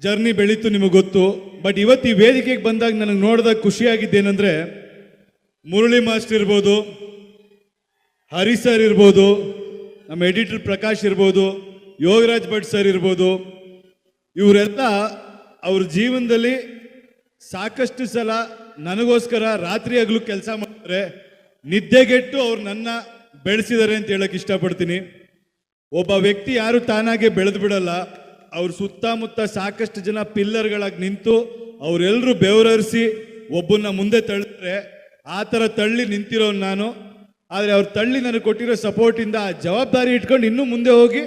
Journey ಬೆಳೀತು ನಿಮಗೆ ಗೊತ್ತು. But ಇವತ್ತು ಈ ವೇದಿಕೆಗೆ ಬಂದಾಗ ನನಗೆ ನೋಡಿದಾಗ ಖುಷಿಯಾಗಿದ್ದೇನೆಂದ್ರೆ, ಮುರಳಿ ಮಾಸ್ಟರ್ ಇರ್ಬೋದು, ಹರಿ ಸರ್ ಇರ್ಬೋದು, ನಮ್ಮ ಎಡಿಟರ್ ಪ್ರಕಾಶ್ ಇರ್ಬೋದು, ಯೋಗರಾಜ್ ಭಟ್ ಸರ್ ಇರ್ಬೋದು, ಇವರೆಲ್ಲ ಅವ್ರ ಜೀವನದಲ್ಲಿ ಸಾಕಷ್ಟು ಸಲ ನನಗೋಸ್ಕರ ರಾತ್ರಿ ಹಗಲು ಕೆಲಸ ಮಾಡ್ತಾರೆ. ನಿದ್ದೆಗೆಟ್ಟು ಅವ್ರು ನನ್ನ ಬೆಳೆಸಿದ್ದಾರೆ ಅಂತ ಹೇಳಕ್ ಇಷ್ಟಪಡ್ತೀನಿ. ಒಬ್ಬ ವ್ಯಕ್ತಿ ಯಾರು ತಾನಾಗೆ ಬೆಳೆದು ಬಿಡಲ್ಲ. ಅವ್ರ ಸುತ್ತಮುತ್ತ ಸಾಕಷ್ಟು ಜನ ಪಿಲ್ಲರ್ಗಳಾಗಿ ನಿಂತು ಅವರೆಲ್ಲರೂ ಬೆವರರಿಸಿ ಒಬ್ಬನ್ನ ಮುಂದೆ ತಳ್ಳಿದ್ರೆ ಆ ಥರ ತಳ್ಳಿ ನಿಂತಿರೋ ನಾನು. ಆದರೆ ಅವ್ರ ತಳ್ಳಿ ನನಗೆ ಕೊಟ್ಟಿರೋ ಸಪೋರ್ಟಿಂದ ಆ ಜವಾಬ್ದಾರಿ ಇಟ್ಕೊಂಡು ಇನ್ನೂ ಮುಂದೆ ಹೋಗಿ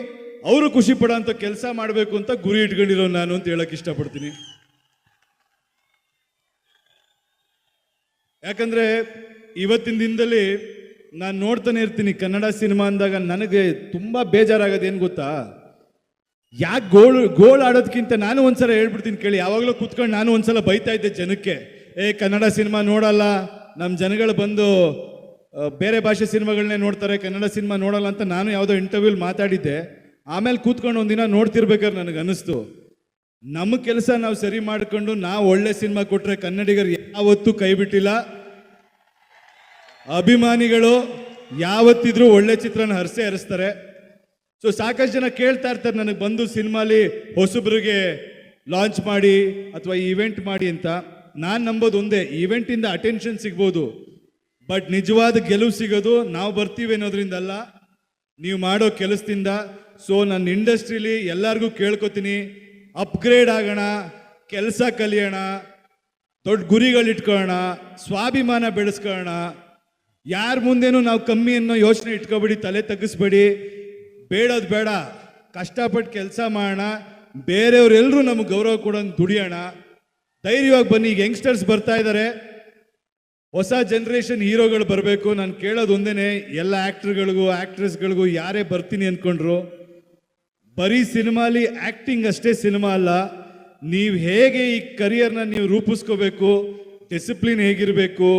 ಅವರು ಖುಷಿ ಪಡೋಂಥ ಕೆಲಸ ಮಾಡಬೇಕು ಅಂತ ಗುರಿ ಇಟ್ಕೊಂಡಿರೋ ನಾನು ಅಂತ ಹೇಳಕ್ ಇಷ್ಟಪಡ್ತೀನಿ. ಯಾಕಂದ್ರೆ ಇವತ್ತಿನ ದಿನದಲ್ಲಿ ನಾನು ನೋಡ್ತಾನೆ ಇರ್ತೀನಿ ಕನ್ನಡ ಸಿನಿಮಾ ಅಂದಾಗ ನನಗೆ ತುಂಬಾ ಬೇಜಾರಾಗೋದು ಏನು ಗೊತ್ತಾ? ಯಾಕೆ ಗೋಳು ಗೋಳು ಆಡೋದಕ್ಕಿಂತ ನಾನು ಒಂದ್ಸಲ ಹೇಳ್ಬಿಡ್ತೀನಿ ಕೇಳಿ. ಯಾವಾಗಲೂ ಕೂತ್ಕೊಂಡು ನಾನು ಒಂದ್ಸಲ ಬೈತಾ ಇದ್ದೆ ಜನಕ್ಕೆ. ಏ, ಕನ್ನಡ ಸಿನಿಮಾ ನೋಡಲ್ಲ. ನಮ್ಮ ಜನಗಳು ಬಂದು ಬೇರೆ ಭಾಷೆ ಸಿನಿಮಾಗಳನ್ನೇ ನೋಡ್ತಾರೆ, ಕನ್ನಡ ಸಿನಿಮಾ ನೋಡಲ್ಲ ಅಂತ ನಾನು ಯಾವುದೋ ಇಂಟರ್ವ್ಯೂಲ್ ಮಾತಾಡಿದ್ದೆ. ಆಮೇಲೆ ಕೂತ್ಕೊಂಡು ಒಂದಿನ ನೋಡ್ತಿರ್ಬೇಕಾದ್ರೆ ನನಗೆ ಅನಿಸ್ತು ನಮ್ಮ ಕೆಲಸ ನಾವು ಸರಿ ಮಾಡಿಕೊಂಡು ನಾವು ಒಳ್ಳೆ ಸಿನಿಮಾ ಕೊಟ್ಟರೆ ಕನ್ನಡಿಗರು ಯಾವತ್ತೂ ಕೈ ಬಿಟ್ಟಿಲ್ಲ. ಅಭಿಮಾನಿಗಳು ಯಾವತ್ತಿದ್ರೂ ಒಳ್ಳೆ ಚಿತ್ರನ ಹರಿಸೇ ಹರಿಸ್ತಾರೆ. ಸೊ ಸಾಕಷ್ಟು ಜನ ಕೇಳ್ತಾ ಇರ್ತಾರೆ, ನನಗೆ ಬಂದು ಸಿನಿಮಾಲಿ ಹೊಸಬ್ರಿಗೆ ಲಾಂಚ್ ಮಾಡಿ ಅಥವಾ ಈವೆಂಟ್ ಮಾಡಿ ಅಂತ. ನಾನು ನಂಬೋದು ಒಂದೇ ಈವೆಂಟಿಂದ ಅಟೆನ್ಷನ್ ಸಿಗ್ಬೋದು. ಬಟ್ ನಿಜವಾದ ಗೆಲುವು ಸಿಗೋದು ನಾವು ಬರ್ತೀವಿ ಅನ್ನೋದ್ರಿಂದ ಅಲ್ಲ, ನೀವು ಮಾಡೋ ಕೆಲಸದಿಂದ. ಸೊ ನನ್ನ ಇಂಡಸ್ಟ್ರೀಲಿ ಎಲ್ಲರಿಗೂ ಕೇಳ್ಕೊತೀನಿ ಅಪ್ಗ್ರೇಡ್ ಆಗೋಣ, ಕೆಲಸ ಕಲಿಯೋಣ, ದೊಡ್ಡ ಗುರಿಗಳು ಇಟ್ಕೊಳ್ಳೋಣ ಸ್ವಾಭಿಮಾನ ಬೆಳೆಸ್ಕೊಳ್ಳೋಣ ಯಾರ ಮುಂದೆನೂ ನಾವು ಕಮ್ಮಿ ಅನ್ನೋ ಯೋಚನೆ ಇಟ್ಕೊಬೇಡಿ, ತಲೆ ತಗ್ಗಿಸ್ಬೇಡಿ. ಬೇಡೋದು ಬೇಡ. ಕಷ್ಟಪಟ್ಟು ಕೆಲಸ ಮಾಡೋಣ. ಬೇರೆಯವರೆಲ್ಲರೂ ನಮ್ಗೆ ಗೌರವ ಕೊಡೋಂಗೆ ದುಡಿಯೋಣ. ಧೈರ್ಯವಾಗಿ ಬನ್ನಿ, ಈಗ ಯಂಗ್ಸ್ಟರ್ಸ್ ಬರ್ತಾ ಇದ್ದಾರೆ ಹೊಸ ಜನ್ರೇಷನ್ ಹೀರೋಗಳು ಬರಬೇಕು. ನಾನು ಕೇಳೋದು ಒಂದೇನೆ, ಎಲ್ಲ ಆ್ಯಕ್ಟ್ರ್ಗಳಿಗೂ ಆ್ಯಕ್ಟ್ರೆಸ್ಗಳಿಗೂ ಯಾರೇ ಬರ್ತೀನಿ ಅಂದ್ಕೊಂಡ್ರು ಬರೀ ಸಿನಿಮಾಲಿ ಆ್ಯಕ್ಟಿಂಗ್ ಅಷ್ಟೇ ಸಿನಿಮಾ ಅಲ್ಲ, ನೀವು ಹೇಗೆ ಈ ಕರಿಯರ್ನ ನೀವು ರೂಪಿಸ್ಕೋಬೇಕು ಡಿಸಿಪ್ಲಿನ್ ಹೇಗಿರಬೇಕು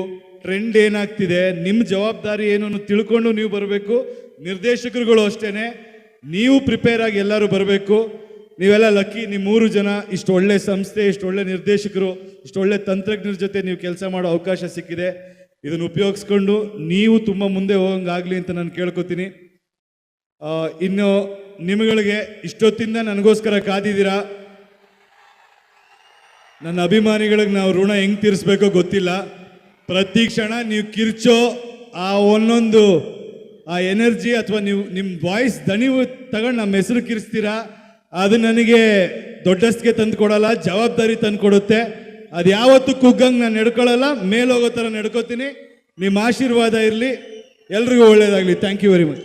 ಟ್ರೆಂಡ್ ಏನಾಗ್ತಿದೆ ನಿಮ್ಮ ಜವಾಬ್ದಾರಿ ಏನು ತಿಳ್ಕೊಂಡು ನೀವು ಬರಬೇಕು. ನಿರ್ದೇಶಕರುಗಳು ಅಷ್ಟೇನೆ. ನೀವು ಪ್ರಿಪೇರ್ ಆಗಿ ಎಲ್ಲರೂ ಬರಬೇಕು. ನೀವೆಲ್ಲ ಲಕ್ಕಿ ನಿಮ್ಮ ಮೂರು ಜನ, ಇಷ್ಟು ಒಳ್ಳೆ ಸಂಸ್ಥೆ, ಇಷ್ಟು ಒಳ್ಳೆ ನಿರ್ದೇಶಕರು, ಇಷ್ಟು ಒಳ್ಳೆ ತಂತ್ರಜ್ಞರ ಜೊತೆ ನೀವು ಕೆಲಸ ಮಾಡೋ ಅವಕಾಶ ಸಿಕ್ಕಿದೆ. ಇದನ್ನು ಉಪಯೋಗಿಸ್ಕೊಂಡು ನೀವು ತುಂಬ ಮುಂದೆ ಹೋಗಂಗಾಗಲಿ ಅಂತ ನಾನು ಕೇಳ್ಕೊತೀನಿ. ಇನ್ನು ನಿಮಗಳಿಗೆ ಇಷ್ಟೊತ್ತಿಂದ ನನಗೋಸ್ಕರ ಕಾದಿದ್ದೀರಾ? ನನ್ನ ಅಭಿಮಾನಿಗಳಿಗೆ ನಾವು ಋಣ ಹೆಂಗೆ ತೀರಿಸ್ಬೇಕೋ ಗೊತ್ತಿಲ್ಲ. ಪ್ರತಿ ಕ್ಷಣ ನೀವು ಕಿರ್ಚೋ ಆ ಒಂದೊಂದು ಆ ಎನರ್ಜಿ ಅಥವಾ ನೀವು ನಿಮ್ಮ ವಾಯ್ಸ್ ದಣಿವು ತಗೊಂಡು ನಮ್ಮ ಹೆಸರು ಕಿರಿಸ್ತೀರಾ, ಅದು ನನಗೆ ದೊಡ್ಡಸ್ಗೆ ತಂದು ಕೊಡಲ್ಲ, ಜವಾಬ್ದಾರಿ ತಂದು ಕೊಡುತ್ತೆ. ಅದು ಯಾವತ್ತೂ ಕುಗ್ಗಂಗೆ ನಾನು ನಡ್ಕೊಳ್ಳಲ್ಲ ಮೇಲೋಗೋ ಥರ ನಡ್ಕೋತೀನಿ. ನಿಮ್ಮ ಆಶೀರ್ವಾದ ಇರಲಿ. ಎಲ್ರಿಗೂ ಒಳ್ಳೇದಾಗಲಿ. Thank you very much